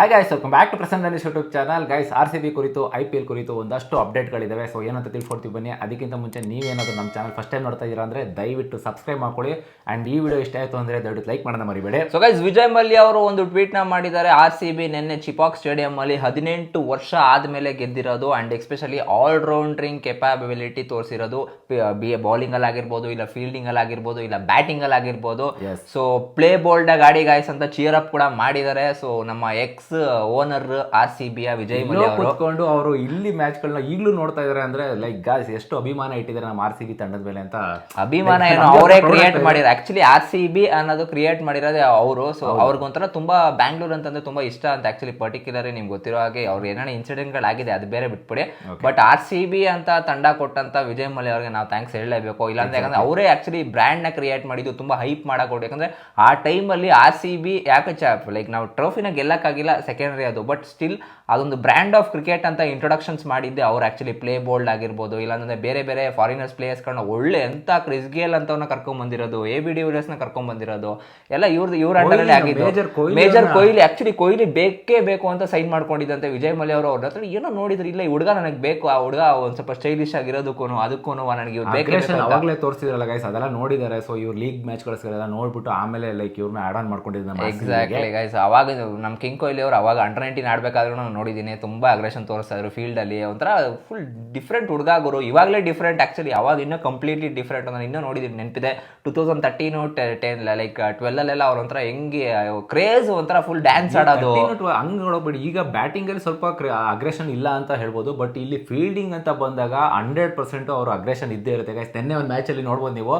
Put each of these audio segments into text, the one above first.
Hi guys welcome back to Prasanna Dhanush YouTube channel guys R C B ಕುರಿತು I P L ಕುರಿತು ಒಂದಷ್ಟು ಅಪ್ಡೇಟ್ಗಳಿದ್ದಾವೆ so ಏನಂತ ತಿಳ್ಕೊಡ್ತೀವಿ ಬನ್ನಿ. ಅದಕ್ಕಿಂತ ಮುಂಚೆ ನೀವೇನಾದರೂ ನಮ್ಮ ಚಾನಲ್ ಫಸ್ಟ್ ಟೈಮ್ ನೋಡ್ತಾ ಇದ್ದೀರಾ ಅಂದರೆ ದಯವಿಟ್ಟು ಸಬ್ಸ್ಕ್ರೈಬ್ ಮಾಡ್ಕೊಳ್ಳಿ. ಆ್ಯಂಡ್ ಈ ವಿಡಿಯೋ ಇಷ್ಟ ಆಯಿತು ಅಂದರೆ ದಯವಿಟ್ಟು ಲೈಕ್ ಮಾಡೋಣ ಮರಿಬೇಡಿ. ಸೊ ಗೈಸ್ ವಿಜಯ್ ಮಲ್ಯ ಅವರು ಒಂದು ಟ್ವೀಟ್ನ ನ ಮಾಡಿದ್ದಾರೆ. ಆರ್ ಸಿ ಬಿ ನಿನ್ನೆ ಚಿಪಾಕ್ ಸ್ಟೇಡಿಯಂ ಅಲ್ಲಿ ಹದಿನೆಂಟು ವರ್ಷ ಆದಮೇಲೆ ಗೆದ್ದಿರೋದು and especially all rounding capability ತೋರಿಸಿರೋದು. B ಆಗಿರ್ಬೋದು ಇಲ್ಲ ಫೀಲ್ಡಿಂಗಲ್ಲಿ ಆಗಿರ್ಬೋದು ಇಲ್ಲ ಬ್ಯಾಟಿಂಗಲ್ಲಿ ಆಗಿರ್ಬೋದು. ಸೊ ಪ್ಲೇ ಬೋಲ್ಡಾಗಿ ಗಾಡಿ ಗಾಯ್ಸ್ ಅಂತ ಚೀರ್ ಅಪ್ ಕೂಡ ಮಾಡಿದ್ದಾರೆ. ಸೊ ನಮ್ಮ ಎಕ್ಸ್ ಓನರ್ ಆರ್ ಸಿ ಬಿಯ ವಿಜಯ್ ಕುತ್ಕೊಂಡು ಮಲ್ಯ ಅವರು. ಇಲ್ಲಿ ಮ್ಯಾಚ್ ಇಲ್ಲಿ ಮ್ಯಾಚ್ಗಳನ್ನ ಈಗಲೂ ನೋಡ್ತಾ ಇದಾರೆ ಅಂದ್ರೆ ಲೈಕ್ ಗಾಯ್ಸ್ ಎಷ್ಟು ಅಭಿಮಾನ ಇಟ್ಟಿದ್ದಾರೆ ನಮ್ಮ ಆರ್ ಸಿ ಬಿ ತಂಡದ ಮೇಲೆ ಅಂತ ಅಭಿಮಾನ ಏನು ಅವರೇ ಕ್ರಿಯೇಟ್ ಮಾಡಿದ್ರು. ಮಾಡಿರೋ ಆಕ್ಚುಲಿ ಆರ್ ಸಿ ಬಿ ಅನ್ನೋದು ಕ್ರಿಯೇಟ್ ಮಾಡಿರೋದೇ ಅವರು. ಸೊ ಅವ್ರಿಗೊಂಥರ ತುಂಬಾ ಬ್ಯಾಂಗ್ಳೂರ್ ಅಂತಂದ್ರೆ ತುಂಬಾ ಇಷ್ಟ ಅಂತ ಆಕ್ಚುಲಿ ಪರ್ಟಿಕ್ಯುಲರ್ ನಿಮ್ಗೆ ಗೊತ್ತಿರೋ ಹಾಗೆ ಅವ್ರು ಏನೇನೋ ಇನ್ಸಿಡೆಂಟ್ಗಳಾಗಿದೆ ಅದು ಬೇರೆ ಬಿಟ್ಬಿಡಿ. ಬಟ್ ಆರ್ ಸಿ ಬಿ ಅಂತ ತಂಡ ಕೊಟ್ಟಂತ ವಿಜಯ್ ಮಲ್ಯ ಅವ್ರಿಗೆ ನಾವು ಥ್ಯಾಂಕ್ಸ್ ಹೇಳಲೇಬೇಕು. ಇಲ್ಲಾಂದ್ರೆ ಯಾಕಂದ್ರೆ ಅವರೇ ಆಕ್ಚುಲಿ ಬ್ರ್ಯಾಂಡ್ನ ಕ್ರಿಯೇಟ್ ಮಾಡಿದ್ದು ತುಂಬಾ ಹೈಪ್ ಮಾಡಕ್ ಯಾಕಂದ್ರೆ ಆ ಟೈಮಲ್ಲಿ ಆರ್ ಸಿ ಬಿ ಯಾಕೆ ಚಾಪ್ ಲೈಕ್ ನಾವು ಟ್ರೋಫಿನ ಗೆಲ್ಲಕ್ಕಾಗಿಲ್ಲ ಸೆಕೆಂಡರಿ ಅದು. ಬಟ್ ಸ್ಟಿಲ್ ಅದೊಂದು ಬ್ರ್ಯಾಂಡ್ ಆಫ್ ಕ್ರಿಕೆಟ್ ಅಂತ ಇಂಟ್ರೊಡಕ್ಷನ್ಸ್ ಮಾಡಿದ್ದೆ. ಅವ್ರು ಆ್ಯಕ್ಚುಲಿ ಪ್ಲೇ ಬೋಲ್ಡ್ ಆಗಿರ್ಬೋದು ಇಲ್ಲಾಂದರೆ ಬೇರೆ ಬೇರೆ ಫಾರಿನರ್ಸ್ ಪ್ಲೇಯರ್ಸ್ಗಳನ್ನ ಒಳ್ಳೆ ಎಂಥ ಕ್ರಿಸ್ ಗೇಲ್ ಅಂತವನ್ನ ಕರ್ಕೊಂಡ್ಬಂದಿರೋದು ಎ ಬಿ ನ ಕರ್ಕೊಂಡು ಬಂದಿರೋದು ಎಲ್ಲ ಇವ್ರದ್ದು ಇವ್ರ ಅಂಡರಲ್ಲೇ Major ಆಗಿದ್ದು. ಕೊಹ್ಲಿ ಮೇಜರ್ ಕೊಹ್ಲಿ ಆ್ಯಕ್ಚುಲಿ ಕೊಹ್ಲಿ ಬೇಕೇ ಬೇಕು ಅಂತ ಸೈನ್ ಮಾಡ್ಕೊಂಡಿದ್ದಂತೆ ವಿಜಯ್ ಮಲ್ಯ ಅವರು ಅವ್ರ ಹತ್ರ. ಏನೋ ನೋಡಿದ್ರು ಇಲ್ಲ ಈ ಹುಡುಗ ನನಗೆ ಬೇಕು ಆ ಹುಡುಗ ಒಂದು ಸ್ವಲ್ಪ ಸ್ಟೈಲಿಶ್ ಆಗಿರೋದಕ್ಕೂ ಅದಕ್ಕೂ ನನಗೆ ಇವ್ರು ಬೇಕೇ. ಅವಾಗಲೇ ತೋರಿಸಿದ್ರಲ್ಲ ಗೈಸ್ ಅದೆಲ್ಲ ನೋಡಿದ್ದಾರೆ. ಸೊ ಇವ್ರು ಲೀಗ್ ಮ್ಯಾಚ್ಗಳಿಗೆಲ್ಲ ನೋಡ್ಬಿಟ್ಟು ಆಮೇಲೆ ಲೈಕ್ ಇವ್ರನ್ನ ಆಡ್ ಆನ್ ಮಾಡ್ಕೊಂಡಿದ್ದೆ ಎಕ್ಸಾಕ್ಟ್ಲಿ ಗೈಸ್ ಅವಾಗ ನಮ್ಮ ಕಿಂಗ್ ಕೊಹ್ಲಿ ಅವರು ಅವಾಗ ಅಂಡರ್ ನೈನ್ಟೀನ್ ಆಡಬೇಕಾದ್ರೂ ನೋಡಿದ್ದೀನಿ ತುಂಬ ಅಗ್ರೆಷನ್ ತೋರಿಸ್ತಾ ಇದ್ರು ಫೀಲ್ಡಲ್ಲಿ ಒಂಥರ ಫುಲ್ ಡಿಫ್ರೆಂಟ್ ಹುಡುಗ ಗುರು ಇವಾಗಲೇ ಡಿಫ್ರೆಂಟ್ ಆ್ಯಕ್ಚುಲಿ ಅವಾಗ ಇನ್ನೂ ಕಂಪ್ಲೀಟ್ಲಿ ಡಿಫ್ರೆಂಟ್ ನಾನು ಇನ್ನೂ ನೋಡಿದ್ದೀನಿ ನೆನಪಿದೆ. Two thousand thirteen ten like ಟ್ವೆಲ್ಲಲ್ಲೆಲ್ಲ ಅವ್ರ ಒಂಥರ ಹೆಂಗೆ ಕ್ರೇಜ್ ಒಂಥರ ಫುಲ್ ಡ್ಯಾನ್ಸ್ ಆಡೋದು. ಹಂಗೆ ನೋಡೋಬಿಡಿ ಈಗ ಬ್ಯಾಟಿಂಗಲ್ಲಿ ಸ್ವಲ್ಪ ಅಗ್ರೆಷನ್ ಇಲ್ಲ ಅಂತ ಹೇಳ್ಬೋದು ಬಟ್ ಇಲ್ಲಿ ಫೀಲ್ಡಿಂಗ್ ಅಂತ ಬಂದಾಗ ಹಂಡ್ರೆಡ್ ಪರ್ಸೆಂಟ್ ಅವರು ಅಗ್ರೆಷನ್ ಇದ್ದೇ ಇರುತ್ತೆ. ನೆನ್ನೆ ಒಂದು ಮ್ಯಾಚಲ್ಲಿ ನೋಡ್ಬೋದು ನೀವು.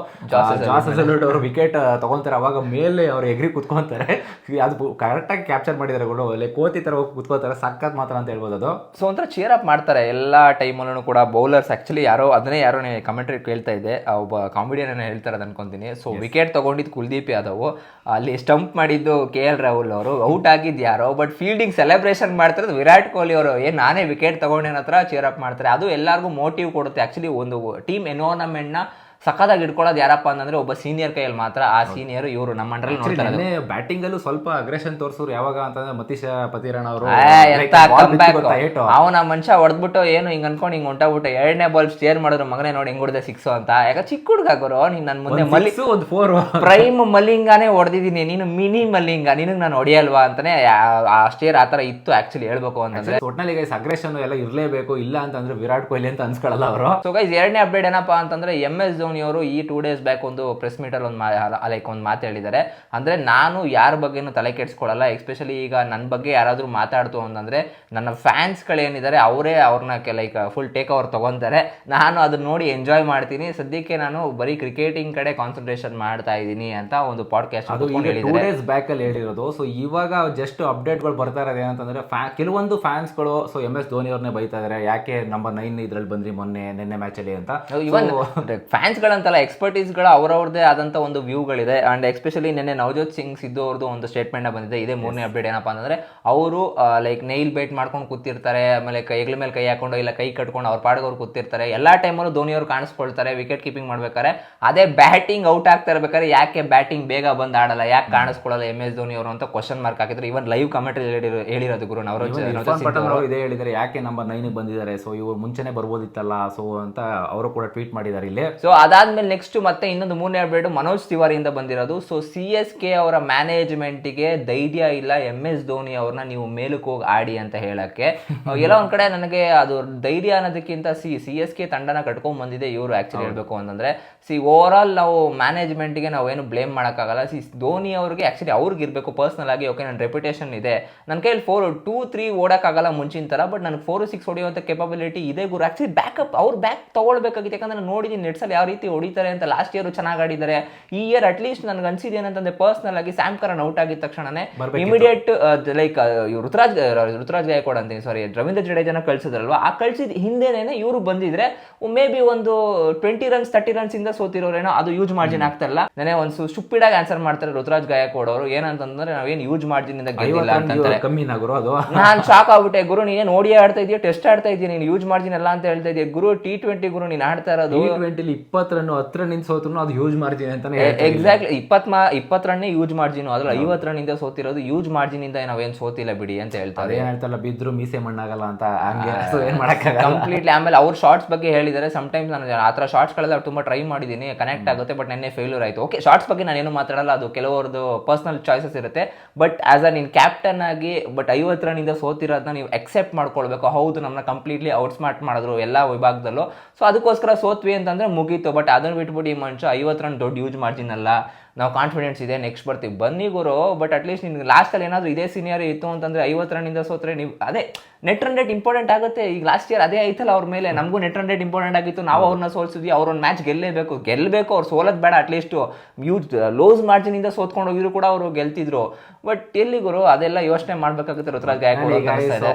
ಅವರು ವಿಕೆಟ್ ತಗೊಂತಾರೆ ಅವಾಗ ಮೇಲೆ ಅವ್ರು ಎಗ್ರಿ ಕುತ್ಕೊಂತಾರೆ. ಅದು ಕರೆಕ್ಟಾಗಿ ಕ್ಯಾಪ್ಚರ್ ಮಾಡಿದ್ದಾರೆ ಲೈಕ್ ಕೋತಿ ತರ ಹೋಗಿ ಕುತ್ಕೋತಾರೆ. ಸಖತ್ ಮಾತ್ರ ಅಂತ ಹೇಳ್ಬೋದು ಅದು. ಸೊ ಒಂಥರ ಚೇರ್ ಅಪ್ ಮಾಡ್ತಾರೆ ಎಲ್ಲ ಟೈಮಲ್ಲೂ ಕೂಡ ಬೌಲರ್ಸ್ ಆ್ಯಕ್ಚುಲಿ ಯಾರೋ ಅದನ್ನೇ ಯಾರೋ ಕಮೆಂಟ್ರಿ ಕೇಳ್ತಾ ಇದ್ದೆ. ಒಬ್ಬ ಕಾಮಿಡಿಯನ್ ಏನೋ ಹೇಳ್ತಾರೆ ಅದು ಅನ್ಕೊಂತೀನಿ. ಸೊ ವಿಕೆಟ್ ತೊಗೊಂಡಿದ್ದು ಕುಲ್ದೀಪ್ ಯಾದವ್ ಅಲ್ಲಿ ಸ್ಟಂಪ್ ಮಾಡಿದ್ದು ಕೆ ಎಲ್ ರಾಹುಲ್ ಅವರು ಔಟ್ ಆಗಿದ್ದು ಯಾರೋ ಬಟ್ ಫೀಲ್ಡಿಂಗ್ ಸೆಲೆಬ್ರೇಷನ್ ಮಾಡ್ತಿರೋದು ವಿರಾಟ್ ಕೊಹ್ಲಿ ಅವರು. ಏನು ನಾನೇ ವಿಕೆಟ್ ತೊಗೊಂಡೇನ ಹತ್ರ ಚೇರ್ ಅಪ್ ಮಾಡ್ತಾರೆ. ಅದು ಎಲ್ಲರಿಗೂ ಮೋಟಿವ್ ಕೊಡುತ್ತೆ. ಆ್ಯಕ್ಚುಲಿ ಒಂದು ಟೀಮ್ ಎನ್ವೈರನ್ಮೆಂಟ್ನ ಸಖತ್ತಾಗಿ ಇಟ್ಕೊಳ್ಳೋದು ಯಾರಪ್ಪ ಅಂತಂದ್ರೆ ಒಬ್ಬ ಸೀನಿಯರ್ ಕೈಯಲ್ಲಿ ಮಾತ್ರ ಆ ಸೀನಿಯರ್ ಇವರು ನಮ್ಮ ಅಂಡ್ರಲ್ಲಿ ನೋಡ್ತಾರೆ ಬ್ಯಾಟಿಂಗ್ ಅಲ್ಲೂ ಸ್ವಲ್ಪ ಅಗ್ರೆಷನ್ ತೋರಿಸೋರು ಯಾವಾಗ ಅಂತಂದ್ರೆ ಮತೀಶ ಪತಿರಣ ಅವರು. ಅವನ ಮನುಷ್ಯ ಹೊಡೆದ್ಬಿಟ್ಟು ಏನು ಹಿಂಗ್ ಅನ್ಕೊಂಡು ಹಿಂಗ್ ಹೊಂಟೋಗ್ಬಿಟ್ಟು ಎರಡನೇ ಬಾಲ್ ಸ್ಟೇರ್ ಮಾಡಿದ್ರು ಮಗನೇ ನೋಡಿ ಹಿಂಗ್ ಹೊಡೆದೆ ಸಿಕ್ಸು ಅಂತ. ಯಾಕ ಚಿಕ್ಕ ಹುಡುಗ ಗುರು ನೀನ್ ನನ್ ಮುಂದೆ ಮಲ್ಲಿಸು ಒಂದು ಫೋರ್ ಪ್ರೈಮ್ ಮಲ್ಲಿಂಗಾನೇ ಹೊಡೆದಿದ್ದೀನಿ ನೀನು ಮಿನಿ ಮಲ್ಲಿಂಗ ನಿನಗ್ ನಾನು ಹೊಡಿಯಲ್ವಾ ಅಂತಾನೆ ಆ- ಆ ಸ್ಟೇರ್ ಆತರ ಇತ್ತು ಆಕ್ಚುಲಿ ಹೇಳ್ಬೇಕು ಅಂತಂದ್ರೆ. ಒಟ್ನಲ್ಲಿ ಗೈಸ್ ಅಗ್ರೆಷನ್ ಎಲ್ಲ ಇರಲೇಬೇಕು ಇಲ್ಲ ಅಂತಂದ್ರೆ ವಿರಾಟ್ ಕೊಹ್ಲಿ ಅಂತ ಅನ್ಸ್ಕೊಳ್ಳಲ್ಲ ಅವರು. ಸೊ ಗೈಸ್ ಎರಡನೇ ಅಪ್ಡೇಟ್ ಏನಪ್ಪಾ ಅಂತಂದ್ರೆ ಎಂ ಎಸ್ ಧೋನಿ ಅವರು ಈ ಟೂ ಡೇಸ್ ಬ್ಯಾಕ್ ಒಂದು ಪ್ರೆಸ್ ಮೀಟಲ್ಲಿ ಒಂದು ಮಾ ಲೈಕ್ ಒಂದು ಮಾತು ಹೇಳಿದ್ದಾರೆ. ಅಂದ್ರೆ ನಾನು ಯಾರ ಬಗ್ಗೆನೂ ತಲೆ ಕೆಡಿಸ್ಕೊಳ್ಳಲ್ಲ ಎಸ್ಪೆಷಲಿ ಈಗ ನನ್ನ ಬಗ್ಗೆ ಯಾರಾದರೂ ಮಾತಾಡ್ತು ಅಂತಂದ್ರೆ ನನ್ನ ಫ್ಯಾನ್ಸ್ ಏನಿದ್ದಾರೆ ಅವರೇ ಅವ್ರನ್ನ ಲೈಕ್ ಫುಲ್ ಟೇಕ್ ಓವರ್ ತೊಗೊತಾರೆ. ನಾನು ಅದನ್ನ ನೋಡಿ ಎಂಜಾಯ್ ಮಾಡ್ತೀನಿ. ಸದ್ಯಕ್ಕೆ ನಾನು ಬರೀ ಕ್ರಿಕೆಟಿಂಗ್ ಕಡೆ ಕಾನ್ಸಂಟ್ರೇಷನ್ ಮಾಡ್ತಾ ಇದ್ದೀನಿ ಅಂತ ಒಂದು ಪಾಡ್ಕಾಸ್ಟ್ ಅದು ಈಗ ಟೂ ಡೇಸ್ ಬ್ಯಾಕ್ ಅಲ್ಲಿ ಹೇಳಿರೋದು. ಸೊ ಇವಾಗ ಜಸ್ಟ್ ಅಪ್ಡೇಟ್ಗಳು ಬರ್ತಾ ಇರೋದು ಏನಂತಂದರೆ ಫ್ಯಾ ಕೆಲವೊಂದು ಫ್ಯಾನ್ಸ್ಗಳು ಸೊ ಎಂ ಎಸ್ ಧೋನಿ ಅವ್ರನ್ನೇ ಬೈತಾ ಇದಾರೆ. ಯಾಕೆ ನಂಬರ್ ನೈನ್ ಇದ್ರಲ್ಲಿ ಬಂದ್ರಿ ಮೊನ್ನೆ ನಿನ್ನೆ ಮ್ಯಾಚಲ್ಲಿ ಅಂತ. ಇವನ್ ಫ್ಯಾನ್ಸ್ಗಳಂತಲ್ಲ ಎಕ್ಸ್ಪರ್ಟೀಸ್ಗಳ ಅವರವ್ರದೇ ಆದಂಥ ಒಂದು ವ್ಯೂಗಳಿದೆ ಅಂಡ್ ಎಸ್ಪೆಷಲಿ ನಿನ್ನೆ ನವಜೋತ್ ಸಿಂಗ್ ಸಿದ್ದು ಅವ್ರದ್ದು ಒಂದು ಸ್ಟೇಟ್ಮೆಂಟ್ ಬಂದಿದೆ. ಇದೇ ಮೂರನೇ ಅಪ್ಡೇಟ್ ಏನಪ್ಪಾ ಅಂತಂದ್ರೆ ಅವರು ಲೈಕ್ ನೈಲ್ ಬೇಟ್ ಮಾಡ್ಕೊಂಡು ಕೂತಿರ್ತಾರೆ ಆಮೇಲೆ ಕೈಗಳ ಮೇಲೆ ಕೈ ಹಾಕೊಂಡು ಇಲ್ಲ ಕೈ ಕಟ್ಕೊಂಡು ಅವ್ರ ಪಾಡಿಗೆ ಅವ್ರು ಕೂತಿರ್ತಾರೆ. ಎಲ್ಲಾ ಟೈಮಲ್ಲೂ ಧೋನಿ ಅವರು ಕಾಣಿಸ್ಕೊಳ್ತಾರೆ ವಿಕೆಟ್ ಕೀಪಿಂಗ್ ಮಾಡ್ಬೇಕಾದ್ರೆ. ಅದೇ ಬ್ಯಾಟಿಂಗ್ ಔಟ್ ಆಗ್ತಾ ಇರ್ಬೇಕಾದ್ರೆ ಯಾಕೆ ಬ್ಯಾಟಿಂಗ್ ಬೇಗ ಬಂದು ಆಡಲ್ಲ ಯಾಕೆ ಕಾಣಿಸ್ಕೊಳ್ಳಲ್ಲ ಎಂ ಎಸ್ ಧೋನಿ ಅವರು ಅಂತ ಕ್ವಶನ್ ಮಾರ್ಕ್ ಹಾಕಿದ್ರು. ಇವನ್ ಲೈವ್ ಕಮೆಂಟ್ ಹೇಳಿರೋದು ಗುರು ಅವರು ಇದೇ ಹೇಳಿದ್ದಾರೆ ಯಾಕೆ ನಂಬರ್ ನೈನ್ ಬಂದಿದ್ದಾರೆ? ಸೊ ಇವರು ಮುಂಚೆನೆ ಬರ್ಬೋದಿತ್ತಲ್ಲ ಸೊ ಅಂತ ಅವರು ಕೂಡ ಟ್ವೀಟ್ ಮಾಡಿದ್ದಾರೆ ಇಲ್ಲಿ. ಸೊ ಅದಾದ್ಮೇಲೆ ನೆಕ್ಸ್ಟ್ ಮತ್ತೆ ಇನ್ನೊಂದು ಮೂರನೇ ಅಪ್ಡೇಟ್ ಮನೋಜ್ ತಿವಾರಿಯಿಂದ ಬಂದಿರೋದು. ಸೊ ಸಿ ಎಸ್ ಕೆ ಅವರ ಮ್ಯಾನೇಜ್ಮೆಂಟ್ಗೆ ಧೈರ್ಯ ಇಲ್ಲ ಎಂ ಎಸ್ ಧೋನಿ ಅವ್ರನ್ನ ನೀವು ಮೇಲಕ್ಕೆ ಹೋಗಿ ಆಡಿ ಅಂತ ಹೇಳಕ್ಕೆ. ಎಲ್ಲ ಒಂದ್ ಕಡೆ ನನಗೆ ಅದು ಧೈರ್ಯ ಅನ್ನೋದಕ್ಕಿಂತ ಸಿ ಸಿ ಎಸ್ ಕೆ ತಂಡನ ಕಟ್ಕೊಂಡ್ ಬಂದಿದೆ ಇವರು ಆಕ್ಚುಲಿ ಹೇಳ್ಬೇಕು ಅಂತಂದ್ರೆ. ಸಿ ಓವರ್ ಆಲ್ ನಾವು ಮ್ಯಾನೇಜ್ಮೆಂಟ್ಗೆ ನಾವೇನು ಬ್ಲೇಮ್ ಮಾಡೋಕ್ಕಾಗಲ್ಲ. ಸಿ ಧೋನಿ ಅವ್ರಿಗೆ ಆಕ್ಚುಲಿ ಅವ್ರಿಗೆ ಇರಬೇಕು ಪರ್ಸನಲ್ ಆಗಿ ಓಕೆ ನನ್ನ ರೆಪ್ಯುಟೇಷನ್ ಇದೆ. ನನ್ನ ಕೈಯಲ್ಲಿ ಫೋರ್ ಟೂ ತ್ರೀ ಓಡೋಕ್ಕಾಗಲ್ಲ ಮುಂಚಿನ ಥರ ಬಟ್ ನನಗೆ ಫೋರ್ ಸಿಕ್ಸ್ ಹೊಡೆಯುವಂಥ ಕೆಪಬಿಲಿಟಿ ಇದೆ ಗುರು. ಆಕ್ಚುಲಿ ಬ್ಯಾಕಪ್ ಅವ್ರ ಬ್ಯಾಕ್ ತಗೊಳ್ಬೇಕಾಗಿತ್ತು. ಯಾಕಂದ್ರೆ ನೋಡಿದ್ದೀನಿ ನೆಟ್ಸಲ್ಲಿ ಯಾವ ರೀತಿ ಹೊಡಿತಾರೆ ಅಂತ ಲಾಸ್ಟ್ ಇಯರ್ ಚೆನ್ನಾಗಿ ಆಡಿದ್ದಾರೆ. ಈ ಇಯರ್ ಅಟ್ಲೀಸ್ಟ್ ನನಗೆ ಅನ್ಸಿದೆ ಏನಂತಂದ್ರೆ ಪರ್ಸನಲ್ ಆಗಿ ಸ್ಯಾಮ್ ಕರನ್ ಔಟ್ ಆಗಿದ ತಕ್ಷಣನೇ ಇಮಿಡಿಯೇಟ್ ಲೈಕ್ ಋತುರಾಜ್ ಋತುರಾಜ್ ಗಾಯಕೋಡ್ ಅಂತ ಸಾರಿ ರವೀಂದ್ರ ಜಡೇಜನ ಕಳ್ಸಿದ್ರಲ್ವಾ? ಆ ಕಳ್ಸಿದ ಹಿಂದೆನೇ ಇವರು ಬಂದಿದ್ರೆ ಮೇ ಬಿ ಒಂದು ಟ್ವೆಂಟಿ ರನ್ಸ್ ತರ್ಟಿ ರನ್ಸ್ ಇಂದ ಸೋತಿರೋರೇನೋ ಅದು ಯೂಸ್ ಮಾರ್ಜಿನ್ ಆಗ್ತಾರಲ್ಲ ನಾನೇ ಒಂದು ಸ್ಟುಪಿಡ್ ಆಗಿ ಆನ್ಸರ್ ಮಾಡ್ತಾರೆ ಋತುರಾಜ್ ಗಾಯಕೋಡ್ ಅವರು. ಏನಂತಂದ್ರೆ ನಾವೇನು ಯೂಸ್ ಮಾರ್ಜಿನ್ ಇಂದ ಗೆದ್ದಿಲ್ಲ ಅಂತಂತಾರೆ. ನಾನ್ ಶಾಕ್ ಆಗ್ಬಿಟ್ಟೆ. ಗುರು ನೀನೇ ಓಡಿ ಆಡ್ತಾ ಇದೀಯ ಟೆಸ್ಟ್ ಆಡ್ತಾ ಇದೀಯ ನೀನು ಯೂಸ್ ಮಾರ್ಜಿನ್ ಎಲ್ಲ ಅಂತ ಹೇಳ್ತಾ ಇದೀಯ. ಗುರು ಟಿ ಟ್ವೆಂಟಿ ಗುರು ನೀನ್ ಆಡ್ತಾ ಇರೋದು. ಇಪ್ಪತ್ತು ರನ್ ಹತ್ತು ರನ್ ಸೋತ್ರು ಅದು ಯೂಸ್ ಮಾರ್ಜಿನ್ ಅಂತಾನೆ. ಎಕ್ಸಾಕ್ಟ್ಲಿ ಇಪ್ಪತ್ ಮಾ ಇಪ್ಪತ್ತು ರನ್ನೇ ಯೂಸ್ ಮಾರ್ಜಿನ್ ಅದ್ರಲ್ಲಿ ಐವತ್ತು ರನ್ ಇಂದ ಸೋತಿರೋದು ಯೂಸ್ ಮಾರ್ಜಿನ್ ಇಂದ ನಾವೇನ್ ಸೋತಿಲ್ಲ ಬಿಡಿ ಅಂತ ಹೇಳ್ತಾರೆ. ಏನ್ ಹೇಳ್ತಾರಲ್ಲ ಬಿದ್ರು ಮೀಸೆ ಮಣ್ಣಾಗಲ್ಲ ಅಂತ ಹಂಗೆ ಏನು ಏನ್ ಮಾಡಕ್ಕಾಗಲ್ಲ. ಕಂಪ್ಲೀಟ್ಲಿ ಆಮೇಲೆ ಅವ್ರ ಶಾರ್ಟ್ಸ್ ಬಗ್ಗೆ ಹೇಳಿದರೆ ಸಮ್ಟೈಮ್ಸ್ ನಾನು ಆ ಥರ ಶಾರ್ಟ್ಸ್ಗಳೆಲ್ಲ ತುಂಬಾ ಟ್ರೈ ಮಾಡಿದ್ದೀನಿ ಕನೆಕ್ಟ್ ಆಗುತ್ತೆ ಬಟ್ ನೆನ್ನೆ ಫೇಲ್ಯೂರ್ ಆಯಿತು. ಓಕೆ ಶಾರ್ಟ್ಸ್ ಬಗ್ಗೆ ನಾನು ಏನು ಮಾತಾಡಲ್ಲ ಅದು ಕೆಲವರದು ಪರ್ಸನಲ್ ಚಾಯ್ಸಸ್ ಇರುತ್ತೆ. ಬಟ್ ಆಸ್ ಅ ನೀನು ಕ್ಯಾಪ್ಟನ್ ಆಗಿ ಬಟ್ ಐವತ್ತು ರನ್ನಿಂದ ಸೋತಿರೋದನ್ನ ನೀವು ಎಕ್ಸೆಪ್ಟ್ ಮಾಡ್ಕೊಳ್ಬೇಕು. ಹೌದು ನಮ್ಮನ್ನ ಕಂಪ್ಲೀಟ್ಲಿ ಔಟ್ ಸ್ಮಾರ್ಟ್ ಮಾಡಿದ್ರು ಎಲ್ಲ ವಿಭಾಗದಲ್ಲೂ. ಸೊ ಅದಕ್ಕೋಸ್ಕರ ಸೋತ್ವಿ ಅಂತಂದ್ರೆ ಮುಗೀತು. ಬಟ್ ಅದನ್ನು ಬಿಟ್ಬಿಟ್ಟು ಈ ಮನುಷ್ಯ ಐವತ್ತು ರನ್ ದೊಡ್ಡ ಯೂಸ್ ಮಾಡ್ತೀನಲ್ಲ ನಾವು ಕಾನ್ಫಿಡೆನ್ಸ್ ಇದೆ ನೆಕ್ಸ್ಟ್ ಬರ್ತೀವಿ. ಬನ್ನಿ ಗುರು ಬಟ್ ಅಟ್ಲೀಸ್ಟ್ ನಿನ್ಗೆ ಲಾಸ್ಟಲ್ಲಿ ಏನಾದರೂ ಇದೇ ಸೀನಿಯರ್ ಇತ್ತು ಅಂತಂದರೆ ಐವತ್ತು ರನ್ನಿಂದ ಸೋತ್ರೆ ನೀವು, ಅದೇ ನೆಟ್ ರನ್ ರೇಟ್ ಇಂಪಾರ್ಟೆಂಟ್ ಆಗುತ್ತೆ. ಈಗ ಲಾಸ್ಟ್ ಇಯರ್ ಅದೇ ಆಯ್ತಲ್ಲ ಅವ್ರ ಮೇಲೆ. ನಮಗೂ ನೆಟ್ ರನ್ ರೇಟ್ ಇಂಪಾರ್ಟೆಂಟ್ ಆಗಿತ್ತು. ನಾವು ಅವ್ರನ್ನ ಸೋಲ್ಸಿದ್ವಿ ಅವ್ರೊಂದು ಮ್ಯಾಚ್ ಗೆಲ್ಲೇಬೇಕು. ಗೆಲ್ಲಬೇಕು ಅವ್ರು ಸೋಲೋದು ಬೇಡ ಅಟ್ಲೀಸ್ಟ್ ಯೂಸ್ ಲೋಸ್ ಮಾರ್ಜಿನಿಂದ ಸೋತ್ಕೊಂಡು ಹೋಗಿದ್ರು ಕೂಡ ಅವರು ಗೆಲ್ತಿದ್ರು. ಬಟ್ ಎಲ್ಲಿ ಗುರು ಅದೆಲ್ಲ ಯೋಚನೆ ಮಾಡ್ಬೇಕಾಗುತ್ತೆ ಋತುರಾಜ್ ಗಾಯಕ್ವಾಡ್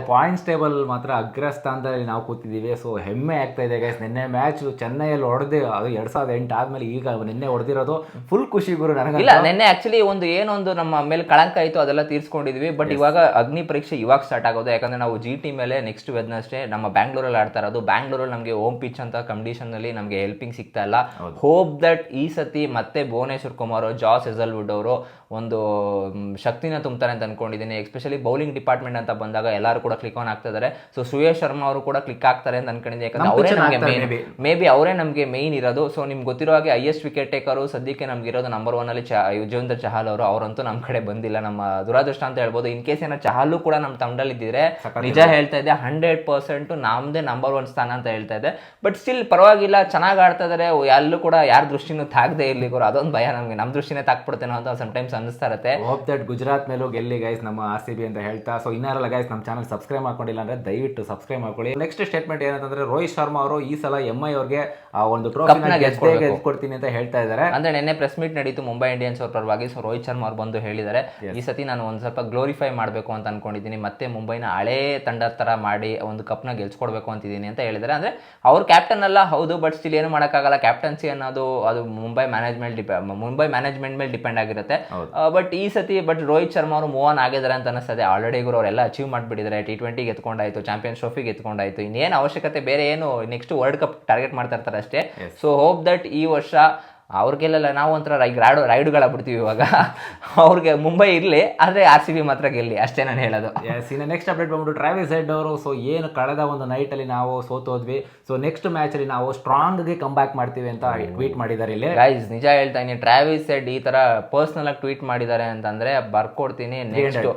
ಪಾಯಿಂಟ್ಸ್ ಟೇಬಲ್ ಮಾತ್ರ ಅಗ್ರಸ್ಥಾನದಲ್ಲಿ ನಾವು ಕೂತಿದ್ದೀವಿ. ಸೊ ಹೆಮ್ಮೆ ಆಗ್ತಾ ಇದೆ ಗೈಸ್ ನಿನ್ನೆ ಮ್ಯಾಚ್ ಚೆನ್ನೈಯಲ್ಲಿ ಹೊಡೆದು ಅದು ಎರಡ್ ಸಾವಿರದ ಎಂಟು ಆದ್ಮೇಲೆ ಈಗ ನಿನ್ನೆ ಹೊಡೆದಿರೋದು ಫುಲ್ ಖುಷಿ ಗುರು ನನಗೆ ಇಲ್ಲ ನಿನ್ನೆ ಆಕ್ಚುಲಿ ಒಂದು ಏನೊಂದು ನಮ್ಮ ಮೇಲೆ ಕಳಂಕ ಆಯಿತು ಅದೆಲ್ಲ ತೀರ್ಸ್ಕೊಂಡಿದ್ವಿ. ಬಟ್ ಇವಾಗ ಅಗ್ನಿ ಪರೀಕ್ಷೆ ಇವಾಗ ಸ್ಟಾರ್ಟ್ ಆಗೋದು. ಯಾಕಂದ್ರೆ ನಾವು ಜಿ ಟಿ ಮೇಲೆ ನೆಕ್ಸ್ಟ್ ವೆದ್ನಸ್ಡೇ ನಮ್ಮ ಬ್ಯಾಂಗ್ಳೂರಲ್ಲಿ ಆಡ್ತಾ ಇರೋದು. ಬ್ಯಾಂಗ್ಳೂರಲ್ಲಿ ನಮಗೆ ಓಮ್ ಪಿಚ್ ಅಂತ ಕಂಡೀಷನ್ ಅಲ್ಲಿ ನಮಗೆ ಹೆಲ್ಪಿಂಗ್ ಸಿಗ್ತಾ ಇಲ್ಲ. ಹೋಪ್ ದಟ್ ಈ ಸತಿ ಮತ್ತೆ ಭುವನೇಶ್ವರ್ ಕುಮಾರ್ ಜಾಸ್ ಎಸಲ್ವುಡ್ ಅವರು ಒಂದು ಮ್, ಶಕ್ತಿನ ತುಂಬ್ತಾರೆ ಅಂತ ಅನ್ಕೊಂಡಿದ್ದೀನಿ ಎಸ್ಪೆಷಲಿ ಬೌಲಿಂಗ್ ಡಿಪಾರ್ಟ್ಮೆಂಟ್ ಅಂತ ಬಂದಾಗ ಎಲ್ಲರೂ ಕೂಡ ಕ್ಲಿಕ್ ಆನ್ ಆಗ್ತಿದ್ದಾರೆ ಸೊ ಸುಯೇಶ್ ಶರ್ಮಾ ಅವರು ಕೂಡ ಕ್ಲಿಕ್ ಆಗ್ತಾರೆ ಅಂತ ಅನ್ಕೊಂಡಿದ್ದೀನಿ ಯಾಕಂದ್ರೆ ಅವರೇ ನಮಗೆ ಮೇನ್ ಮೇ ಬಿ ಅವರೇ ನಮಗೆ ಮೇನ್ ಇರೋದು. ಸೊ ನಿಮ್ಗೆ ಗೊತ್ತಿರೋ ಹಾಗೆ ಹೈಯೆಸ್ಟ್ ವಿಕೆಟ್ ಟೇಕರು ಸದ್ಯಕ್ಕೆ ನಮ್ಗೆ ಇರೋದು ನಂಬರ್ ಒನ್ ಅಲ್ಲಿ ಚ ಯುಜವೇಂದ್ರ ಚಹಲ್ ಅವರು. ಅವರಂತೂ ನಮ್ಮ ಕಡೆ ಬಂದಿಲ್ಲ. ನಮ್ಮ ದುರಾದೃಷ್ಟ ಅಂತ ಹೇಳ್ಬೋದು. ಇನ್ ಕೇಸ್ ಏನೋ ಚಹಲ್ಲು ಕೂಡ ನಮ್ಮ ತಂಡದಲ್ಲಿ ಇದ್ದಿದ್ರೆ ನಿಜ ಹೇಳ್ತಾ ಇದೆ ಹಂಡ್ರೆಡ್ ಪರ್ಸೆಂಟ್ ನಮ್ದೇ ನಂಬರ್ ಒನ್ ಸ್ಥಾನ ಅಂತ ಹೇಳ್ತಾ ಇದೆ ಬಟ್ ಸ್ಟಿಲ್ ಪರವಾಗಿಲ್ಲ ಚೆನ್ನಾಗಿ ಆಡ್ತಾ ಇದಾರೆ. ಎಲ್ಲೂ ಕೂಡ ಯಾರ ದೃಷ್ಟಿನೂ ತಾಗದೆ ಇರ್ಲಿ ಗುರು. ಅದೊಂದು ಭಯ ನಮಗೆ. ನಮ್ಮ ದೃಷ್ಟಿನೇ ತಾಕ್ಬಿಡ್ತೇನೋ ಅಂತ ಸಮಟೈಮ್ಸ್ ಅನ್ನಿಸ್ತಾ ಇರುತ್ತೆ. ಗುಜರಾತ್ ಮೇಲೂ ಗೆಲ್ಲಿ ಗೈಸ್ ನಮ್ಮ ಆರ್ ಸಿ ಬಿ ಅಂತ ಹೇಳ್ತಾ. ಸೊ ಇನ್ನಾರಲ್ಲ ಗೈಸ್ ನಮ್ಮ ಚಾನಲ್ ಸಬ್ಸ್ಕ್ರೈಬ್ ಮಾಡ್ಕೊಂಡಿಲ್ಲ ಅಂದ್ರೆ ದಯವಿಟ್ಟು ಸಬ್ಸ್ಕ್ರೈಬ್ ಮಾಡ್ಕೊಳ್ಳಿ. ನೆಕ್ಸ್ಟ್ ಸ್ಟೇಟ್ಮೆಂಟ್ ಏನಂತಂದ್ರೆ ರೋಹಿತ್ ಶರ್ಮಾ ಅವರು ಈ ಸಲ ಎಂ ಐ ಅವ್ರಿಗೆ ಆ ಒಂದು ಟ್ರೋಫಿನ ಗೆದ್ಕೊಡ್ತೀನಿ ಅಂತ ಹೇಳ್ತಾ ಇದ್ದಾರೆ. ಅಂದ್ರೆ ನಿನ್ನೆ ಪ್ರೆಸ್ ಮೀಟ್ ನಡೀತು ಮುಂಬೈ ಇಂಡಿಯನ್ಸ್ ಅವ್ರ ಪರವಾಗಿ. ಸೊ ರೋಹಿತ್ ಶರ್ಮಾ ಅವ್ರು ಬಂದು ಹೇಳಿದ್ದಾರೆ ಈ ಸತಿ ನಾನು ಒಂದು ಸ್ವಲ್ಪ ಗ್ಲೋರಿಫೈ ಮಾಡಬೇಕು ಅಂತ ಅನ್ಕೊಂಡಿದ್ದೀನಿ. ಮತ್ತೆ ಮುಂಬೈನ ಹಳೇ ತಂಡ ತರ ಮಾಡಿ ಒಂದು ಕಪ್ನ ಗೆಲ್ಸ್ಕೊಡ್ಬೇಕು ಅಂತಿದ್ದೀನಿ ಅಂತ ಹೇಳಿದ್ದಾರೆ. ಅಂದ್ರೆ ಅವ್ರ ಕ್ಯಾಪ್ಟನ್ ಅಲ್ಲ ಹೌದು ಬಟ್ ಸ್ಟಿಲ್ ಏನು ಮಾಡೋಕ್ಕಾಗಲ್ಲ. ಕ್ಯಾಪ್ಟನ್ಸಿ ಅನ್ನೋದು ಅದು ಮುಂಬೈ ಮ್ಯಾನೇಜ್ಮೆಂಟ್ ಮುಂಬೈ ಮ್ಯಾನೇಜ್ಮೆಂಟ್ ಮೇಲೆ ಡಿಪೆಂಡ್ ಆಗಿರುತ್ತೆ. ಬಟ್ ಈ ಸತಿ ಬಟ್ ರೋಹಿತ್ ಶರ್ಮಾ ಅವರು ಮೂವ್ ಆನ್ ಆಗಿದ್ದಾರೆ ಅಂತ ಅನಿಸ್ತದೆ ಆಲ್ರೆಡಿ ಇವರು ಅವರೆಲ್ಲ ಅಚೀವ್ ಮಾಡಿಬಿಟ್ಟಿದ್ದಾರೆ. ಟಿ ಟ್ವೆಂಟಿಗೆ ಎತ್ಕೊಂಡಾಯ್ತು ಚಾಂಪಿಯನ್ಸ್ ಟ್ರೋಫಿಗೆ ಎತ್ಕೊಂಡಾಯ್ತು. ಇನ್ನೇನು ಅವಶ್ಯಕತೆ ಬೇರೆ ಏನು ನೆಕ್ಸ್ಟ್ ವರ್ಲ್ಡ್ ಕಪ್ ಟಾರ್ಗೆಟ್ ಮಾಡ್ತಾ ಇರ್ತಾರೆ ಅಷ್ಟೇ. ಸೊ ಹೋಪ್ ದಟ್ ಈ ವರ್ಷ ಅವ್ರಿಗೆಲ್ಲ ನಾವು ಒಂಥರ ಈಗ ರಾಯ್ಡು ರೈಡುಗಳ ಬಿಡ್ತೀವಿ ಇವಾಗ. ಅವ್ರಿಗೆ ಮುಂಬೈ ಇರಲಿ ಆದರೆ ಆರ್ ಸಿ ಬಿ ಮಾತ್ರ ಗೆಲ್ಲಿ ಅಷ್ಟೇ ನಾನು ಹೇಳೋದು. ಎಸ್ ಇನ್ನು ನೆಕ್ಸ್ಟ್ ಅಪ್ಡೇಟ್ ಬಂದ್ಬಿಟ್ಟು ಟ್ರಾವಿಸ್ ಹೆಡ್ ಅವರು ಸೊ ಏನು ಕಳೆದ ಒಂದು ನೈಟಲ್ಲಿ ಅಲ್ಲಿ ನಾವು ಸೋತೋದ್ವಿ ಸೊ ನೆಕ್ಸ್ಟ್ ಮ್ಯಾಚಲ್ಲಿ ನಾವು ಸ್ಟ್ರಾಂಗ್ಗೆ ಕಮ್ ಬ್ಯಾಕ್ ಮಾಡ್ತೀವಿ ಅಂತ ಟ್ವೀಟ್ ಮಾಡಿದ್ದಾರೆ ಇಲ್ಲಿ. ಗೈಸ್ ನಿಜ ಹೇಳ್ತಾ ಇದ್ದೀನಿ ಟ್ರಾವಿಸ್ ಹೆಡ್ ಈ ಥರ ಪರ್ಸ್ನಲಾಗಿ ಆಗಿ ಟ್ವೀಟ್ ಮಾಡಿದ್ದಾರೆ ಅಂತಂದರೆ ಬರ್ಕೊಡ್ತೀನಿ ನೆಕ್ಸ್ಟ್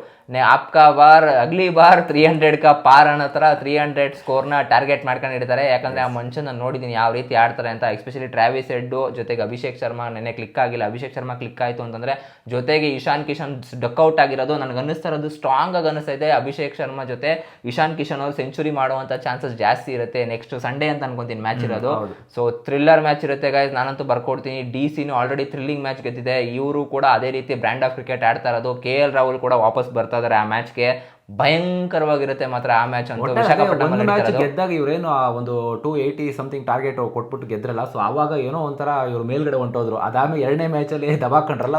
ಆಪ್ಕಾ ಬಾರ್ ಅಗ್ಲಿ ಬಾರ್ ತ್ರೀ ಹಂಡ್ರೆಡ್ ಕಾ ಪಾರ್ ಅನ್ನೋ ಥರ ತ್ರೀ ಹಂಡ್ರೆಡ್ ಸ್ಕೋರ್ನ ಟಾರ್ಗೆಟ್ ಮಾಡ್ಕೊಂಡಿರ್ತಾರೆ ಯಾಕಂದ್ರೆ ಆ ಮನುಷ್ಯನ ನಾನು ನೋಡಿದ್ದೀನಿ ಯಾವ ರೀತಿ ಆಡ್ತಾರೆ ಅಂತ. ಎಸ್ಪೆಷಲಿ ಟ್ರಾವಿಸ್ ಹೆಡ್ಡು ಜೊತೆಗೆ ಅಭಿಷೇಕ್ ಶರ್ಮಾ ನೆನೆ ಕ್ಲಿಕ್ ಆಗಿಲ್ಲ. ಅಭಿಷೇಕ್ ಶರ್ಮಾ ಕ್ಲಿಕ್ ಆಯಿತು ಅಂತಂದ್ರೆ ಜೊತೆಗೆ ಇಶಾನ್ ಕಿಶನ್ ಡಕ್ಔಟ್ ಆಗಿರೋದು. ನನಗೆ ಅನ್ನಿಸ್ತಾ ಇರೋದು ಸ್ಟ್ರಾಂಗ್ ಆಗಿ ಅನ್ನಿಸ್ತಾ ಇದೆ ಅಭಿಷೇಕ್ ಶರ್ಮಾ ಜೊತೆ. ಇಶಾನ್ ಕಿಶನ್ ಅವರು ಸೆಂಚುರಿ ಮಾಡುವಂಥ ಚಾನ್ಸಸ್ ಜಾಸ್ತಿ ಇರುತ್ತೆ ನೆಕ್ಸ್ಟ್ ಸಂಡೇ ಅಂತ ಅನ್ಕೊಂತೀನಿ ಮ್ಯಾಚ್ ಇರೋದು. ಸೊ ಥ್ರಿಲ್ಲರ್ ಮ್ಯಾಚ್ ಇರುತ್ತೆ ಗೈಸ್ ನಾನಂತೂ ಬರ್ಕೊಡ್ತೀನಿ. ಡಿ ಸಿನೂ ಆಲ್ರೆಡಿ ಥ್ರಿಲ್ಲಿಂಗ್ ಮ್ಯಾಚ್ ಗೆದ್ದಿದೆ. ಇವರು ಕೂಡ ಅದೇ ರೀತಿ ಬ್ರ್ಯಾಂಡ್ ಆಫ್ ಕ್ರಿಕೆಟ್ ಆಡ್ತಾ ಇರೋದು. ಕೆ ಎಲ್ ರಾಹುಲ್ ಕೂಡ ವಾಪಸ್ ಬರ್ತಾ ಇದಾರೆ ಆ ಮ್ಯಾಚ್ಗೆ ಭಯಂಕರವಾಗಿರುತ್ತೆ ಮಾತ್ರ ಆ ಮ್ಯಾಚ್ ಅಂತ. ಒಂದು ಮ್ಯಾಚ್ ಗೆದ್ದಾಗ ಇವರೇನು ಆ ಒಂದು ಟೂ ಏಯ್ಟಿ ಸಮಥಿಂಗ್ ಟಾರ್ಗೆಟ್ ಕೊಟ್ಬಿಟ್ಟು ಗೆದ್ರಲ್ಲ ಸೊ ಆವಾಗ ಏನೋ ಒಂಥರ ಇವ್ರು ಮೇಲ್ಗಡೆ ಹೊಂಟೋದ್ರು. ಅದಾದ್ಮೇಲೆ ಎರಡನೇ ಮ್ಯಾಚ್ ಅಲ್ಲಿ ದಬಾಕೊಂಡ್ರಲ್ಲ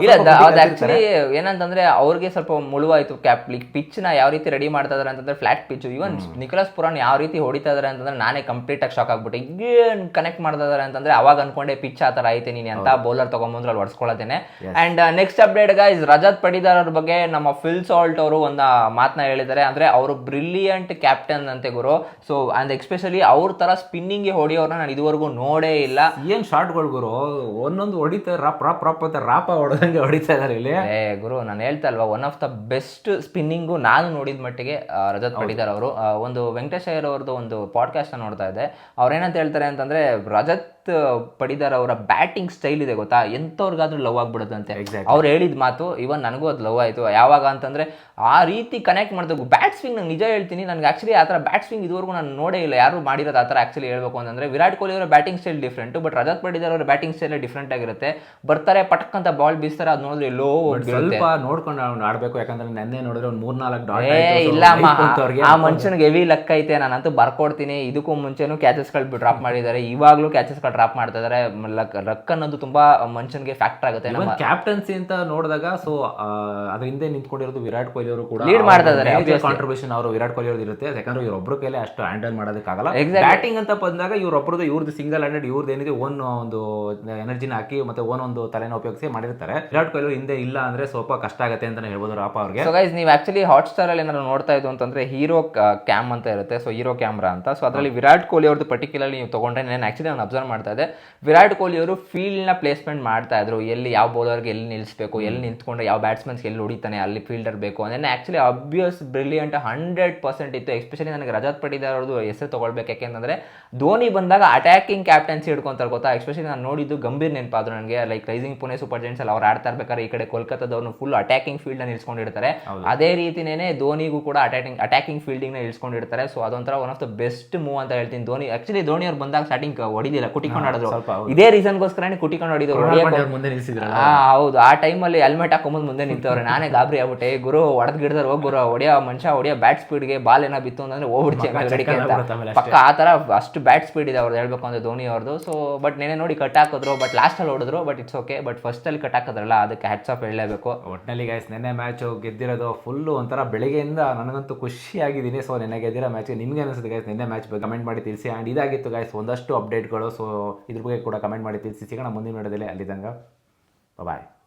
ಆಕ್ಚುಲಿ ಏನಂತಂದ್ರೆ ಅವ್ರಿಗೆ ಸ್ವಲ್ಪ ಮುಳುವಾಯ್ತು ಕ್ಯಾಪ್ ಪಿಚ್ನ ಯಾವ ರೀತಿ ರೆಡಿ ಮಾಡ್ತಾ ಇದಾರೆ ಅಂತಂದ್ರೆ flat pitch even Nicholas Pooran ಯಾವ ರೀತಿ ಹೊಡಿತಾ ಇದಾರೆ ಅಂತಂದ್ರೆ ನಾನೇ ಕಂಪ್ಲೀಟ್ ಆಗಿ ಶಾಕ್ ಆಗ್ಬಿಟ್ಟು ಏನ್ ಕನೆಕ್ಟ್ ಮಾಡ್ತಾ ಇದಾರೆ ಅಂತಂದ್ರೆ ಅವಾಗ ಅನ್ಕೊಂಡೆ ಪಿಚ್ ಆ ತರ ಐತೆ ನೀನ್ ಎಂತ ಬೌಲರ್ ತಗೊಂಬಂದ್ರೆ ಅಲ್ಲಿ ಹೊಡ್ಸ್ಕೊಳತೇನೆ and next update guys Rajat Patidar ಬಗ್ಗೆ ನಮ್ಮ ಫಿಲ್ ಸಾಲ್ಟ್ ಅವರು ಒಂದು ಮಾತನ್ನ ಹೇಳಿದ್ದಾರೆ. ಅಂದರೆ ಅವರು ಬ್ರಿಲಿಯಂಟ್ ಕ್ಯಾಪ್ಟನ್ ಅಂತೆ ಗುರು. ಸೊ ಅಂಡ್ ಎಕ್ಸ್ಪೆಷಲಿ ಅವ್ರ ತರ ಸ್ಪಿನ್ನಿಂಗ್ ಹೊಡೆಯೋರ್ನ ನಾನು ಇದುವರೆಗೂ ನೋಡೇ ಇಲ್ಲ. ಏನ್ ಶಾರ್ಟ್ಗಳು ಗುರು? ಒಂದೊಂದು ಹೊಡಿತಾ ರಾಪ್ ರಾಪ್ ರಾಪ್ ಅಂತ ರಾಪ ಹೊಡೆದಂಗೆ ಹೊಡಿತಾ ಇದಾರೆ ಇಲ್ಲಿ. ಏ ಗುರು ನಾನು ಹೇಳ್ತಾ ಅಲ್ವಾ one of the best spinning ನಾನು ನೋಡಿದ ಮಟ್ಟಿಗೆ ಆ, ರಜತ್ ಪಡಿದಾರ್ ಅವರು ಒಂದು ವೆಂಕಟೇಶ್ ಅಯ್ಯರ್ ಅವ್ರದ್ದು ಒಂದು ಪಾಡ್ಕಾಸ್ಟ್ ನೋಡ್ತಾ ಇದ್ದೆ. ಅವ್ರೇನಂತ ಹೇಳ್ತಾರೆ ಅಂತಂದ್ರೆ ರಜತ್ ಪಡಿದಾರ್ ಅವರ ಬ್ಯಾಟಿಂಗ್ ಸ್ಟೈಲ್ ಇದೆ ಗೊತ್ತಾ? ಎಂಥವ್ರಿಗಾದ್ರೂ ಲವ್ ಆಗ್ಬಿಡುತ್ತಂತೆ ಅವ್ರು ಹೇಳಿದ ಮಾತು ಇವನ್ ನನಗೂ ಅದು ಲವ್ ಆಯ್ತು. ಯಾವಾಗ ಅಂತಂದ್ರೆ ಆ ರೀತಿ ಕನೆಕ್ಟ್ ಮಾಡಿದಾಗ ಬ್ಯಾಟ್ ಸ್ವಿಂಗ್ ನಂಗೆ ನಿಜ ಹೇಳ್ತೀನಿ ನನಗೆ ಆಕ್ಚುಲಿ ಆ ಥರ ಬ್ಯಾಟ್ ಸ್ವಿಂಗ್ ಇದುವರೆಗೂ ನಾನು ನೋಡೇ ಇಲ್ಲ. ಯಾರು ಮಾಡಿರೋದು ಆ ಥರ ಆಕ್ಚುಲಿ ಹೇಳ್ಬೇಕು ಅಂತಂದ್ರೆ ವಿರಾಟ್ ಕೊಹ್ಲಿ ಅವರ batting style different but Rajat Patidar ಅವರ ಬ್ಯಾಟಿಂಗ್ ಸ್ಟೈಲ್ ಡಿಫ್ರೆಂಟ್ ಆಗಿರುತ್ತೆ. ಬರ್ತಾರೆ ಪಟಕ್ ಅಂತ ಬಾಲ್ ಬೀಸ್ತಾರೆ ಅದು ನೋಡಿದ್ರೆ ಲೋ ಸ್ವಲ್ಪ ನೋಡ್ಕೊಂಡು ಅವ್ನು ಆಡಬೇಕು ಯಾಕಂದ್ರೆ ನೆನ್ನೆ ನೋಡಿದ್ರೆ ಒಂದು ಮೂರ್ನಾಲ್ಕು ಡಾಟ್ ಏ ಇಲ್ಲ ಆ ಮನುಷ್ಯನಿಗೆ ಹೆವಿ ಲಕ್ ಐತೆ ನಾನಂತೂ ಬರ್ಕೊಡ್ತೀನಿ. ಇದಕ್ಕೂ ಮುಂಚೆನೂ ಕ್ಯಾಚಸ್ಗಳು ಡ್ರಾಪ್ ಮಾಡಿದ್ದಾರೆ. ಇವಾಗಲೂ ಕ್ಯಾಚಸ್ಗಳು ಡ್ರಾಪ್ ಮಾಡ್ತಾ ಇದಾರೆ. ಲಕ್ ರಕ್ ಅನ್ನೋದು ತುಂಬಾ ಮನುಷ್ಯನ್ಗೆ ಫ್ಯಾಕ್ಟರ್ ಆಗುತ್ತೆ. ನಮ್ಮ ಕ್ಯಾಪ್ಟನ್ಸಿ ಅಂತ ನೋಡಿದಾಗ ಸೊ ಅದ್ರ ಹಿಂದೆ ನಿಂತ್ಕೊಂಡಿರೋದು ವಿರಾಟ್ ಕೊಹ್ಲಿ ಅವರು ಕೂಡ ಲೀಡ್ ಮಾಡ್ತಾ ಇದಾರೆ, obviously. ಕಾಂಟ್ರಿಬ್ಯೂಷನ್ ಅವರು ವಿರಾಟ್ ಕೊಹ್ಲಿ ಅವ್ರದ್ದು ಇರುತ್ತೆ. ಯಾಕಂದ್ರೆ ಇವ್ರೊಬ್ರು ಕೈಲಿ ಅಷ್ಟು ಹ್ಯಾಂಡಲ್ ಮಾಡೋದಕ್ಕಾಗಲ್ಲ. ಆಗಲ್ಲ ಬ್ಯಾಟಿಂಗ್ ಅಂತ ಬಂದಾಗ ಇವ್ರೊಬ್ರದ್ದು ಇವ್ರದ್ದು ಸಿಂಗಲ್ ಹ್ಯಾಂಡೆಡ್ ಇವ್ರದ್ದು ಏನಿದೆ ಓನ್ ಒಂದು ಎನರ್ಜಿನ ಹಾಕಿ ಮತ್ತೆ ಓನ್ ಒಂದು ತಲೆನ ಉಪಯೋಗಿಸಿ ಮಾಡಿರ್ತಾರೆ. ವಿರಾಟ್ ಕೊಹ್ಲಿ ಹಿಂದೆ ಇಲ್ಲ ಅಂದ್ರೆ ಸ್ವಲ್ಪ ಕಷ್ಟ ಆಗುತ್ತೆ ಅಂತ ಹೇಳ್ಬೋದು ರಾಪ ಅವ್ರಿಗೆ. ಸೊ ಗೈಸ್ ನೀವು ಆಕ್ಚುಲಿ ಹಾಟ್ ಸ್ಟಾರ್ ಅಲ್ಲಿ ಏನಾದ್ರು ನೋಡ್ತಾ ಇದ್ದು ಅಂತಂದ್ರೆ ಹೀರೋ ಕ್ಯಾಮ್ ಅಂತ ಇರುತ್ತೆ. ಸೊ ಹೀರೋ ಕ್ಯಾಮ್ರಾ ಅಂತ. ಸೊ ಅದರಲ್ಲಿ ವಿರಾಟ್ ಕೊಹ್ಲಿ ಅವ್ರದ್ದು ಪರ್ಟಿಕ್ಯುಲರ್ಲಿ ನೀವು ತಗೊಂಡ್ರೆ ನಾನು ಆಕ್ಚುಲಿ ನಾನು ಅಬ್ಸರ್ವ್ ಮಾಡ್ತಾ ಇದೆ. ವಿರಾಟ್ ಕೊಹ್ಲಿ ಅವರು ಫೀಲ್ಡ್ನ ನ ಪ್ಲೇಸ್ಮೆಂಟ್ ಮಾಡ್ತಾ ಇದ್ರು. ಎಲ್ಲಿ ಯಾವ ಬೌಲರ್ಗೆ ಎಲ್ಲಿ ನಿಲ್ಲಿಸಬೇಕು ಎಲ್ಲಿ ನಿಂತ್ಕೊಂಡ್ರೆ ಯಾವ ಬ್ಯಾಟ್ಸ್ಮನ್ಸ್ ಎಲ್ಲಿ ಹೊಡಿತಾನೆ ಅಲ್ಲಿ ಫೀಲ್ಡರ್ ಬೇಕು ಅಂದ್ರೆ actually obvious brilliant hundred percent ಇತ್ತು. ಎಸ್ಪೆಷಲಿ ನನಗೆ ರಜಾತ್ ಪಟೀದಾರ್ ಅವ್ರದ್ದು ಹೆಸರು ತಗೊಳ್ಬೇಕು. ಯಾಕೆಂತಂದ್ರೆ ಧೋನಿ ಬಂದಾಗ ಅಟ್ಯಾಕಿಂಗ್ ಕ್ಯಾಪ್ಟನ್ಸಿ ಹಿಡ್ಕೊಂತಾರೆ ಗೊತ್ತಾ? ಎಸ್ಪೆಷಲಿ ನಾನು ನೋಡಿದ್ದು ಗಂಭೀರ್ ನೆನಪಾದ್ರು ನನಗೆ. Like rising Pune super giants ಅಲ್ಲಿ ಅವ್ರು ಆಡ್ತಾ ಇರ್ಬೇಕಾದ್ರೆ ಈ ಕಡೆ ಕೋಲ್ಕತ್ತಾದವ್ರು ಫುಲ್ ಅಟ್ಯಾಕಿಂಗ್ ಫೀಲ್ಡ್ ನಿಲ್ಸ್ಕೊಂಡಿರ್ತಾರೆ ಅದೇ ರೀತಿನೇ ಧೋನಿಗೂ ಕೂಡ ಅಟ್ಯಾಕಿಂಗ್ ಅಟ್ಯಾಕಿಂಗ್ ಫೀಲ್ಡಿಂಗ್ನ ಇಳಿಸ್ಕೊಂಡಿರ್ತಾರೆ ಸೊ ಅದೊಂಥರ one of the best move ಅಂತ ಹೇಳ್ತೀನಿ. ಧೋನಿ ಆಕ್ಚುಲಿ ಧೋನಿ ಅವ್ರು ಬಂದಾಗ ಸ್ಟಾರ್ಟಿಂಗ್ ಹೊಡಿದಿಲ್ಲ ಕುಟಿಕೊಂಡು ಆಡಿದ್ರು ಸ್ವಲ್ಪ ಹೌದು. ಇದೇ ರೀಸನ್ಗೋಸ್ಕರನೇ ಕುಟಿಕೊಂಡು ಅವ್ರ ಮುಂದೆ ಹೌದು. ಆ ಟೈಮಲ್ಲಿ ಹೆಲ್ಮೆಟ್ ಹಾಕೊಂಬಂದು ಮುಂದೆ ನಿಂತವ್ರೆ. ನಾನೇ ಗಾಬರಿ ಆಗ್ಬಿಟ್ಟೆ. ಗುರು ಹೊಡೆದ್ ಗಿಡದಲ್ಲಿ ಹೋಗಿ ಗುರು. ಹೊಡೆಯೋ ಮನುಷ್ಯ ಹೊಡೆಯೋ ಬ್ಯಾಟ್ ಸ್ಪೀಡ್ಗೆ ಬಾಲ್ ಏನೋ ಬಿತ್ತು ಅಂತಂದ್ರೆ ಹೋಗ್ಬಿಡ್ತೀವಿ ಅಂತ. ಪಕ್ಕ ಆ ತರ ಅಷ್ಟು ಬ್ಯಾಟ್ ಸ್ಪೀಡ್ ಇದೆ ಅವ್ರದ್ದು ಹೇಳ್ಬೇಕು ಅಂದ್ರೆ ಧೋನಿ ಅವ್ರದ್ದು. ಸೊ ಬಟ್ ನೆನೆ ನೋಡಿ ಕಟ್ ಹಾಕಿದ್ರು. ಬಟ್ ಲಾಸ್ಟ್ ಅಲ್ಲಿ ಹೊಡೆದ್ರು. But it's okay but first ಅಲ್ಲಿ ಕಟ್ ಹಾಕಿದ್ರಲ್ಲ ಅದಕ್ಕೆ ಹ್ಯಾಟ್ಸ್ ಆಫ್ ಹೇಳಲೇಬೇಕು. ಒಟ್ನಲ್ಲಿ ಗೈಸ್ ನೆನ್ನೆ ಮ್ಯಾಚ್ ಗೆದ್ದಿರೋದು ಫುಲ್ಲು ಒಂಥರ ಬೆಳಿಗ್ಗೆಯಿಂದ ನನಗಂತೂ ಖುಷಿಯಾಗಿದ್ದೀನಿ. ಸೊ ನೆನ್ನೆ ಗೆದ್ದಿರೋ ಮ್ಯಾಚ್ ನಿಮ್ಗೆ ಅನಿಸುತ್ತೆ ಗೈಸ್ ನೆನ್ನೆ ಮ್ಯಾಚ್ ಬಗ್ಗೆ ಕಮೆಂಟ್ ಮಾಡಿ ತಿಳಿಸಿ. ಆ್ಯಂಡ್ ಇದಾಗಿತ್ತು ಗೈಸ್ ಒಂದಷ್ಟು ಅಪ್ಡೇಟ್ಗಳು ಸೊ ಇದ್ರ ಬಗ್ಗೆ ಕೂಡ ಕಮೆಂಟ್ ಮಾಡಿ ತಿಳಿಸಿ. ಸಿಗೋಣ ಮುಂದಿನ ವಿಡಿಯೋದಲ್ಲಿ. ಅಲ್ಲಿ ತನಕ ಬಾಯ್